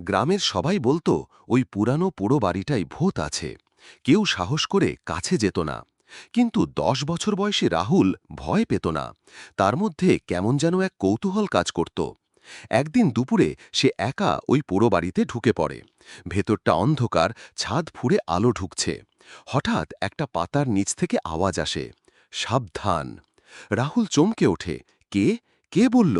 গ্রামের সবাই বলতো, ওই পুরানো পোড়ো বাড়িটাই ভূত আছে। কেউ সাহস করে কাছে যেত না। কিন্তু দশ বছর বয়সী রাহুল ভয় পেত না। তার মধ্যে কেমন যেন এক কৌতূহল কাজ করত। একদিন দুপুরে সে একা ওই পোড়ো বাড়িতে ঢুকে পড়ে। ভেতরটা অন্ধকার, ছাদ ফুঁড়ে আলো ঢুকছে। হঠাৎ একটা পাতার নিচ থেকে আওয়াজ আসে। সাবধান। রাহুল চমকে ওঠে। কে? কে বলল?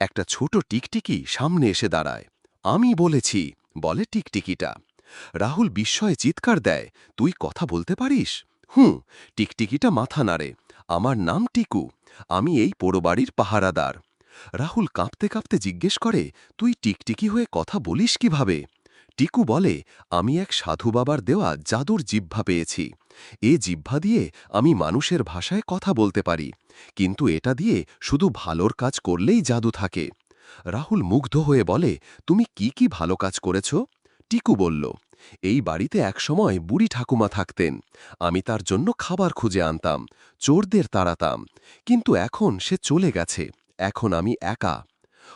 একটা ছোট টিকটিকি সামনে এসে দাঁড়ায়। আমি বলেছি, বলে টিকটিকিটা। রাহুল বিস্ময়ে চিৎকার দেয়, তুই কথা বলতে পারিস? হুঁ, টিকটিকিটা মাথা নাড়ে। আমার নাম টিকু, আমি এই পোড়োবাড়ির পাহারাদার। রাহুল কাঁপতে কাঁপতে জিজ্ঞেস করে, তুই টিকটিকি হয়ে কথা বলিস কীভাবে? টিকু বলে, আমি এক সাধু বাবার দেওয়া জাদুর জিহ্বা পেয়েছি। এ জিহ্বা দিয়ে আমি মানুষের ভাষায় কথা বলতে পারি। কিন্তু এটা দিয়ে শুধু ভালোর কাজ করলেই জাদু থাকে। রাহুল মুগ্ধ হয়ে বলে, তুমি কি কি ভালো কাজ করেছ? টিকু বলল, এই বাড়িতে একসময় বুড়ি ঠাকুমা থাকতেন। আমি তার জন্য খাবার খুঁজে আনতাম, চোরদের তাড়াতাম, কিন্তু এখন সে চলে গেছে, এখন আমি একা।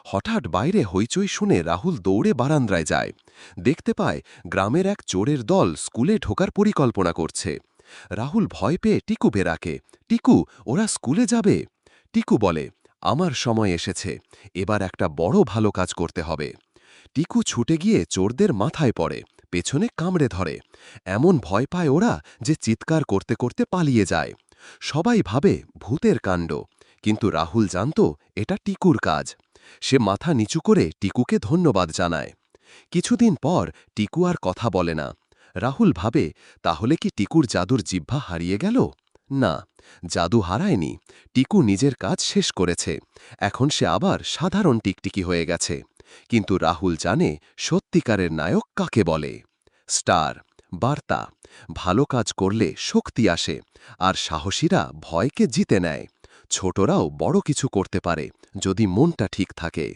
হঠাৎ বাইরে হইচই শুনে রাহুল দৌড়ে বারান্দায় যায়। দেখতে পায় গ্রামের এক চোরের দল স্কুলে ঢোকার পরিকল্পনা করছে। রাহুল ভয় পেয়ে টিকু বেরাকে টিকু, ওরা স্কুলে যাবে? টিকু বলে আমার সময় এসেছে, এবার একটা বড় ভালো কাজ করতে হবে। টিকু ছুটে গিয়ে চোরদের মাথায় পড়ে, পেছনে কামড়ে ধরে। এমন ভয় পায় ওরা যে চিৎকার করতে করতে পালিয়ে যায়। সবাই ভাবে ভূতের কাণ্ড, কিন্তু রাহুল জানত এটা টিকুর কাজ। সে মাথা নিচু করে টিকুকে ধন্যবাদ জানায়। কিছুদিন পর টিকু আর কথা বলে না। রাহুল ভাবে, তাহলে কি টিকুর জাদুর জিহ্বা হারিয়ে গেল? না, জাদু হারায়নি, টিকু নিজের কাজ শেষ করেছে, এখন সে আবার সাধারণ টিকটিকি হয়ে গেছে। কিন্তু রাহুল জানে সত্যিকারের নায়ক কাকে বলে। স্টার, বার্তা, ভালো কাজ করলে শক্তি আসে, আর সাহসীরা ভয়কে জিতে নেয়। ছোটরাও বড় কিছু করতে পারে, যদি মনটা ঠিক থাকে।